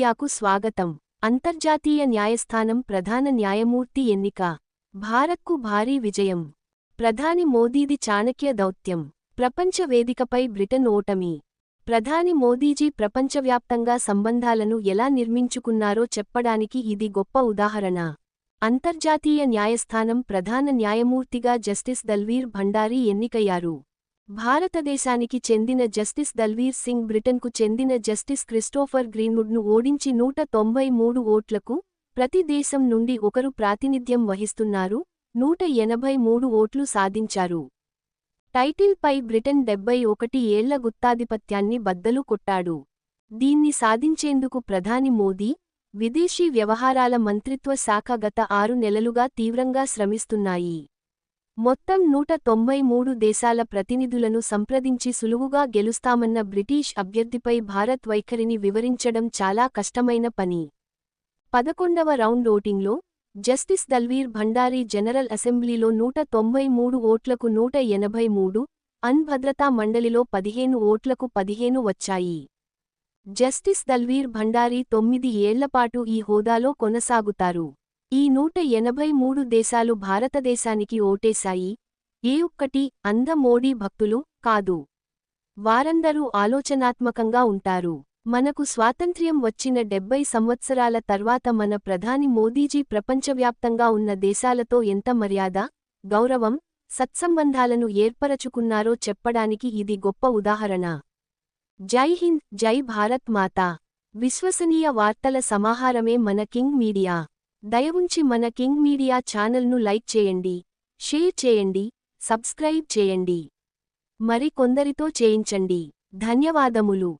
మీడియాకు స్వాగతం. అంతర్జాతీయ న్యాయస్థానం ప్రధాన న్యాయమూర్తి ఎన్నిక. భారత్కు భారీ విజయం. ప్రధాని మోదీది చాణక్య దౌత్యం. ప్రపంచ వేదికపై బ్రిటన్ ఓటమి. ప్రధాని మోదీజీ ప్రపంచవ్యాప్తంగా సంబంధాలను ఎలా నిర్మించుకున్నారో చెప్పడానికి ఇది గొప్ప ఉదాహరణ. అంతర్జాతీయ న్యాయస్థానం ప్రధాన న్యాయమూర్తిగా జస్టిస్ దల్వీర్ భండారీ ఎన్నికయ్యారు. భారతదేశానికి చెందిన జస్టిస్ దల్వీర్ సింగ్ బ్రిటన్కు చెందిన జస్టిస్ క్రిస్టోఫర్ గ్రీన్వుడ్ను ఓడించి నూట తొంభై మూడు ఓట్లకు ప్రతి దేశం నుండి ఒకరు ప్రాతినిధ్యం వహిస్తున్నారు నూట ఎనభై మూడు ఓట్లు సాధించారు. టైటిల్పై బ్రిటన్ డెబ్బై ఒకటి ఏళ్ళ గుత్తాధిపత్యాన్ని బద్దలు కొట్టాడు. దీన్ని సాధించేందుకు ప్రధాని మోదీ విదేశీ వ్యవహారాల మంత్రిత్వ శాఖ గత ఆరు నెలలుగా తీవ్రంగా శ్రమిస్తున్నాయి. మొత్తం నూట తొంభై మూడు దేశాల ప్రతినిధులను సంప్రదించి సులువుగా గెలుస్తామన్న బ్రిటీష్ అభ్యర్థిపై భారత్ వైఖరిని వివరించడం చాలా కష్టమైన పని. పదకొండవ రౌండ్ ఓటింగ్లో జస్టిస్ దల్వీర్ భండారీ జనరల్ అసెంబ్లీలో నూట తొంభై మూడు ఓట్లకు నూట ఎనభై మూడు అన్ భద్రతా మండలిలో పదిహేను ఓట్లకు పదిహేను వచ్చాయి. జస్టిస్ దల్వీర్ భండారీ తొమ్మిది ఏళ్ళపాటు ఈ హోదాలో కొనసాగుతారు. ఈ నూట ఎనభై మూడు దేశాలు భారతదేశానికి ఓటేశాయి. ఏ ఒక్కటి అంద మోడీ భక్తులు కాదు. వారందరూ ఆలోచనాత్మకంగా ఉంటారు. మనకు స్వాతంత్ర్యం వచ్చిన డెబ్బై సంవత్సరాల తర్వాత మన ప్రధాని మోదీజీ ప్రపంచవ్యాప్తంగా ఉన్న దేశాలతో ఎంత మర్యాద గౌరవం సత్సంబంధాలను ఏర్పరచుకున్నారో చెప్పడానికి ఇది గొప్ప ఉదాహరణ. జై హింద్ జై భారత్ మాతా. విశ్వసనీయ వార్తల సమాహారమే మన కింగ్ మీడియా. దయవుంచి మన కింగ్ మీడియా ఛానల్ను లైక్ చేయండి షేర్ చేయండి సబ్స్క్రైబ్ చేయండి. మరి కొందరితో చేయించండి. ధన్యవాదములు.